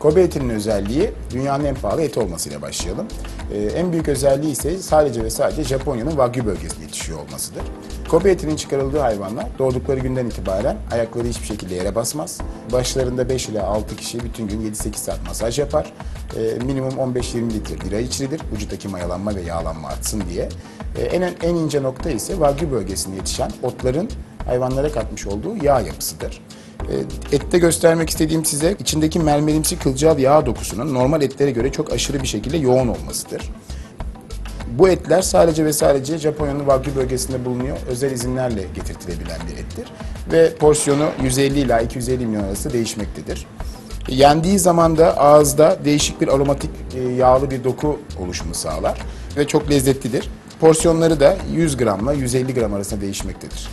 Kobe etinin özelliği dünyanın en pahalı eti olmasıyla başlayalım. Ee, en büyük özelliği ise sadece ve sadece Japonya'nın Wagyu bölgesinde yetişiyor olmasıdır. Kobe etinin çıkarıldığı hayvanlar doğdukları günden itibaren ayakları hiçbir şekilde yere basmaz. Başlarında 5 ile 6 kişi bütün gün 7-8 saat masaj yapar. Ee, minimum 15-20 litre bira içilir vücuttaki mayalanma ve yağlanma artsın diye. Ee, en, en ince nokta ise Wagyu bölgesinde yetişen otların hayvanlara katmış olduğu yağ yapısıdır. E, Ette göstermek istediğim size içindeki mermerimsi kılcal yağ dokusunun normal etlere göre çok aşırı bir şekilde yoğun olmasıdır. Bu etler sadece ve sadece Japonya'nın Wagyu bölgesinde bulunuyor. Özel izinlerle getirtilebilen bir ettir. Ve porsiyonu 150 ila 250 milyon arası değişmektedir. Yendiği zaman da ağızda değişik bir aromatik e, yağlı bir doku oluşumu sağlar ve çok lezzetlidir. Porsiyonları da 100 gramla 150 gram arasında değişmektedir.